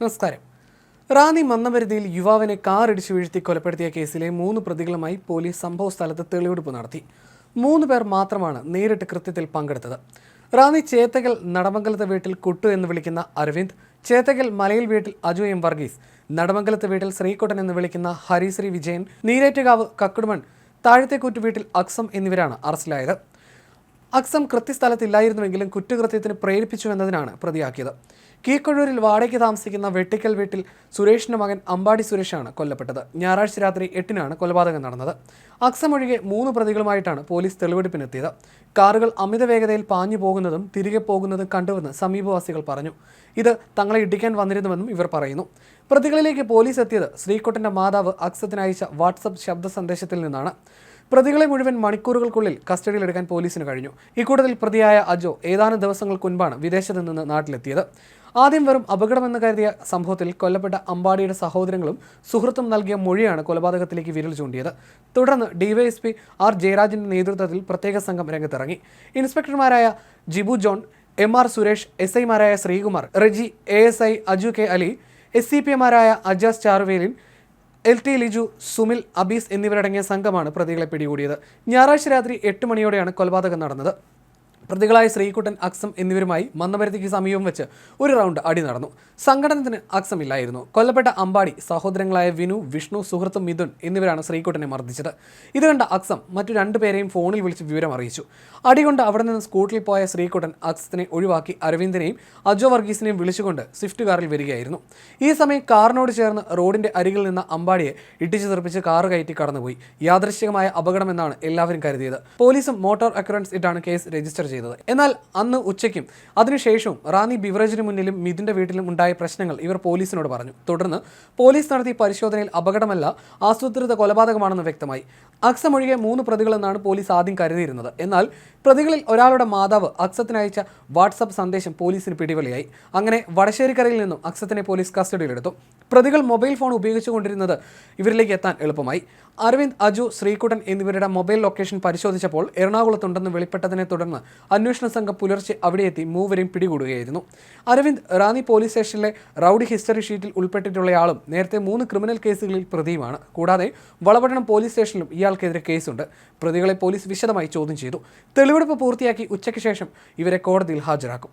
നമസ്കാരം. റാന്നി മന്നമരുതിയിൽ യുവാവിനെ കാറിടിച്ച് വീഴ്ത്തി കൊലപ്പെടുത്തിയ കേസിലെ മൂന്ന് പ്രതികളുമായി പോലീസ് സംഭവ സ്ഥലത്ത് തെളിവെടുപ്പ് നടത്തി. മൂന്ന് പേർ മാത്രമാണ് നേരിട്ട് കൃത്യത്തിൽ പങ്കെടുത്തത്. റാന്നി ചേത്തകൽ നടമംഗലത്തെ വീട്ടിൽ കുട്ടു എന്ന് വിളിക്കുന്ന അരവിന്ദ് ചേത്തകൽ മലയിൽ വീട്ടിൽ അജു എം വർഗീസ് നടമംഗലത്തെ വീട്ടിൽ ശ്രീകുട്ടൻ എന്ന് വിളിക്കുന്ന ഹരിശ്രീ വിജയൻ നീരേറ്റുകാവ് കക്കുടുമൺ താഴത്തേക്കൂറ്റ് വീട്ടിൽ അക്സം എന്നിവരാണ് അറസ്റ്റിലായത്. അക്സം കൃത്യസ്ഥലത്തില്ലായിരുന്നുവെങ്കിലും കുറ്റകൃത്യത്തിന് പ്രേരിപ്പിച്ചു എന്നതിനാണ് പ്രതിയാക്കിയത്. കീക്കൊഴൂരിൽ വാടകയ്ക്ക് താമസിക്കുന്ന വെട്ടിക്കൽ വീട്ടിൽ സുരേഷിന്റെ മകൻ അമ്പാടി സുരേഷാണ് കൊല്ലപ്പെട്ടത്. ഞായറാഴ്ച രാത്രി എട്ടിനാണ് കൊലപാതകം നടന്നത്. അക്സം ഒഴികെ മൂന്ന് പ്രതികളുമായിട്ടാണ് പോലീസ് തെളിവെടുപ്പിനെത്തിയത്. കാറുകൾ അമിത വേഗതയിൽ പാഞ്ഞു പോകുന്നതും തിരികെ പോകുന്നതും കണ്ടുവെന്ന് സമീപവാസികൾ പറഞ്ഞു. ഇത് തങ്ങളെ ഇടിക്കാൻ വന്നിരുന്നുവെന്നും ഇവർ പറയുന്നു. പ്രതികളിലേക്ക് പോലീസ് എത്തിയത് ശ്രീകുട്ടന്റെ മാതാവ് അക്സത്തിനയച്ച വാട്സപ്പ് ശബ്ദ സന്ദേശത്തിൽ നിന്നാണ്. പ്രതികളെ മുഴുവൻ മണിക്കൂറുകൾക്കുള്ളിൽ കസ്റ്റഡിയിലെടുക്കാൻ പോലീസിന് കഴിഞ്ഞു. ഇക്കൂട്ടത്തിൽ പ്രതിയായ അജോ ഏതാനും ദിവസങ്ങൾക്ക് മുൻപാണ് വിദേശത്ത് നിന്ന് നാട്ടിലെത്തിയത്. ആദ്യം വെറും അപകടമെന്ന് കരുതിയ സംഭവത്തിൽ കൊല്ലപ്പെട്ട അമ്പാടിയുടെ സഹോദരങ്ങളും സുഹൃത്തും നൽകിയ മൊഴിയാണ് കൊലപാതകത്തിലേക്ക് വിരൽ ചൂണ്ടിയത്. തുടർന്ന് ഡിവൈഎസ്പി ആർ ജയരാജിന്റെ നേതൃത്വത്തിൽ പ്രത്യേക സംഘം രംഗത്തിറങ്ങി. ഇൻസ്പെക്ടർമാരായ Jibu John M R Suresh S ഐമാരായ Sreekumar Reji A S I Aju K Ali S C P എമാരായ Ajas ചാറുവേലിൻ എൽ ടി ലിജു സുമിൽ അബീസ് എന്നിവരടങ്ങിയ സംഘമാണ് പ്രതികളെ പിടികൂടിയത്. ഞായറാഴ്ച രാത്രി എട്ട് മണിയോടെയാണ് കൊലപാതകം നടന്നത്. പ്രതികളായ ശ്രീകുട്ടൻ അക്സം എന്നിവരുമായി മന്നപരത്തിക്ക് സമീപം വെച്ച് ഒരു റൗണ്ട് അടി നടന്നു. സംഘടനത്തിന് അക്സം ഇല്ലായിരുന്നു. കൊല്ലപ്പെട്ട അമ്പാടി സഹോദരങ്ങളായ വിനു വിഷ്ണു സുഹൃത്തും മിഥുൻ എന്നിവരാണ് ശ്രീകുട്ടനെ മർദ്ദിച്ചത്. ഇത് കണ്ട അക്സം മറ്റു രണ്ടുപേരെയും ഫോണിൽ വിളിച്ച് വിവരം അറിയിച്ചു. അടികൊണ്ട് അവിടെ നിന്ന് സ്കൂട്ടറിൽ പോയ ശ്രീകുട്ടൻ അക്സത്തിനെ ഒഴിവാക്കി അരവിന്ദനെയും അജോ വർഗീസിനെയും വിളിച്ചുകൊണ്ട് സ്വിഫ്റ്റ് കാറിൽ വരികയായിരുന്നു. ഈ സമയം കാറിനോട് ചേർന്ന് റോഡിന്റെ അരികിൽ നിന്ന് അമ്പാടിയെ ഇട്ടിച്ചു തെറിപ്പിച്ച് കാറ് കയറ്റി കടന്നുപോയി. യാദൃശ്ചികമായ അപകടമെന്നാണ് എല്ലാവരും കരുതിയത്. പോലീസും മോട്ടോർ അക്യൂറൻസ് ഇട്ടാണ് കേസ് രജിസ്റ്റർ ചെയ്തത്. എന്നാൽ അന്ന് ഉച്ചയ്ക്കും അതിനുശേഷവും റാന്നി ബിവറേജിന് മുന്നിലും മിഥുന്റെ വീട്ടിലും ഉണ്ടായ പ്രശ്നങ്ങൾ ഇവർ പോലീസിനോട് പറഞ്ഞു. തുടർന്ന് പോലീസ് നടത്തിയ പരിശോധനയിൽ അപകടമല്ല ആസൂത്രിത കൊലപാതകമാണെന്ന് വ്യക്തമായി. അക്സം ഒഴികെ മൂന്ന് പ്രതികളെന്നാണ് പോലീസ് ആദ്യം കരുതിയിരുന്നത്. എന്നാൽ പ്രതികളിൽ ഒരാളുടെ മാതാവ് അക്സത്തിന് അയച്ച വാട്സപ്പ് സന്ദേശം പോലീസിന് പിടിവലിയായി. അങ്ങനെ വടശ്ശേരിക്കരയിൽ നിന്നും അക്സത്തിനെ പോലീസ് കസ്റ്റഡിയിലെടുത്തു. പ്രതികൾ മൊബൈൽ ഫോൺ ഉപയോഗിച്ചുകൊണ്ടിരുന്നത് ഇവരിലേക്ക് എത്താൻ എളുപ്പമായി. അരവിന്ദ് അജു ശ്രീകുട്ടൻ എന്നിവരുടെ മൊബൈൽ ലൊക്കേഷൻ പരിശോധിച്ചപ്പോൾ എറണാകുളത്തുണ്ടെന്ന് വെളിപ്പെട്ടതിനെ തുടർന്ന് അന്വേഷണ സംഘം പുലർച്ചെ അവിടെ എത്തി മൂവരെയും പിടികൂടുകയായിരുന്നു. അരവിന്ദ് റാന്നി പോലീസ് സ്റ്റേഷനിലെ റൌഡി ഹിസ്റ്ററി ഷീറ്റിൽ ഉൾപ്പെട്ടിട്ടുള്ളയാളും നേരത്തെ മൂന്ന് ക്രിമിനൽ കേസുകളിൽ പ്രതിയുമാണ്. കൂടാതെ വളപട്ടണം പോലീസ് സ്റ്റേഷനിലും ഇയാൾക്കെതിരെ കേസുണ്ട്. പ്രതികളെ പോലീസ് വിശദമായി ചോദ്യം ചെയ്തു. തെളിവെടുപ്പ് പൂർത്തിയാക്കി ഉച്ചയ്ക്ക് ശേഷം ഇവരെ കോടതിയിൽ ഹാജരാക്കും.